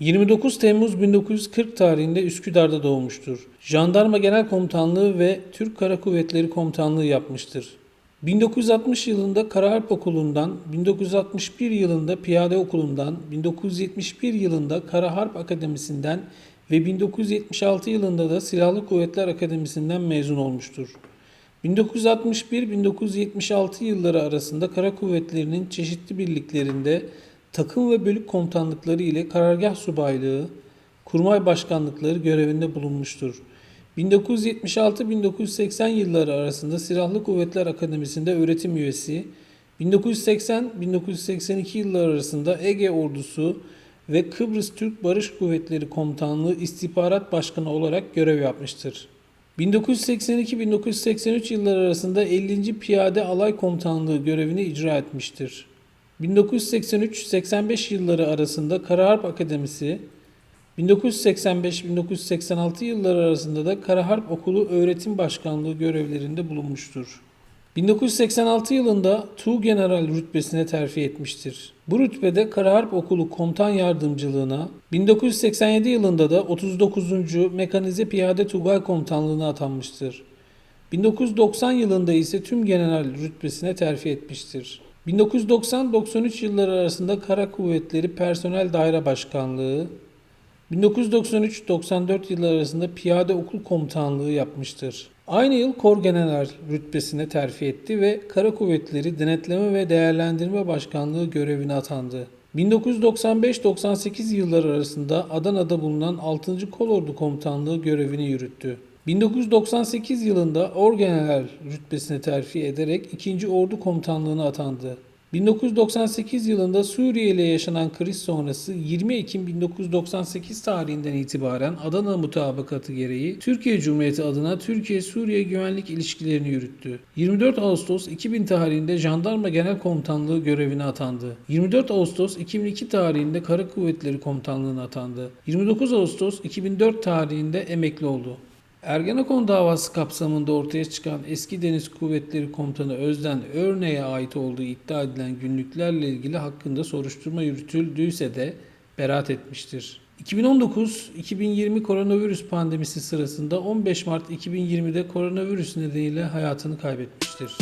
29 Temmuz 1940 tarihinde Üsküdar'da doğmuştur. Jandarma Genel Komutanlığı ve Türk Kara Kuvvetleri Komutanlığı yapmıştır. 1960 yılında Kara Harp Okulu'ndan, 1961 yılında Piyade Okulu'ndan, 1971 yılında Kara Harp Akademisi'nden ve 1976 yılında da Silahlı Kuvvetler Akademisi'nden mezun olmuştur. 1961-1976 yılları arasında Kara Kuvvetleri'nin çeşitli birliklerinde takım ve bölük komutanlıkları ile karargah subaylığı, kurmay başkanlıkları görevinde bulunmuştur. 1976-1980 yılları arasında Silahlı Kuvvetler Akademisi'nde öğretim üyesi, 1980-1982 yılları arasında Ege Ordusu ve Kıbrıs Türk Barış Kuvvetleri Komutanlığı İstihbarat Başkanı olarak görev yapmıştır. 1982-1983 yılları arasında 50. Piyade Alay Komutanlığı görevini icra etmiştir. 1983-85 yılları arasında Kara Harp Akademisi, 1985-1986 yılları arasında da Kara Harp Okulu Öğretim Başkanlığı görevlerinde bulunmuştur. 1986 yılında Tu General rütbesine terfi etmiştir. Bu rütbede Kara Harp Okulu Komutan Yardımcılığına, 1987 yılında da 39. Mekanize Piyade Tugay Komutanlığına atanmıştır. 1990 yılında ise tüm general rütbesine terfi etmiştir. 1990-93 yılları arasında Kara Kuvvetleri Personel Daire Başkanlığı, 1993-94 yılları arasında Piyade Okul Komutanlığı yapmıştır. Aynı yıl Kor General rütbesine terfi etti ve Kara Kuvvetleri Denetleme ve Değerlendirme Başkanlığı görevine atandı. 1995-98 yılları arasında Adana'da bulunan 6. Kolordu Komutanlığı görevini yürüttü. 1998 yılında Orgeneral rütbesine terfi ederek 2. Ordu Komutanlığı'na atandı. 1998 yılında Suriye ile yaşanan kriz sonrası 20 Ekim 1998 tarihinden itibaren Adana mutabakatı gereği Türkiye Cumhuriyeti adına Türkiye-Suriye güvenlik ilişkilerini yürüttü. 24 Ağustos 2000 tarihinde Jandarma Genel Komutanlığı görevine atandı. 24 Ağustos 2002 tarihinde Kara Kuvvetleri Komutanlığı'na atandı. 29 Ağustos 2004 tarihinde emekli oldu. Ergenekon davası kapsamında ortaya çıkan eski Deniz Kuvvetleri Komutanı Özden Örne'ye ait olduğu iddia edilen günlüklerle ilgili hakkında soruşturma yürütüldüyse de beraat etmiştir. 2019-2020 koronavirüs pandemisi sırasında 15 Mart 2020'de koronavirüs nedeniyle hayatını kaybetmiştir.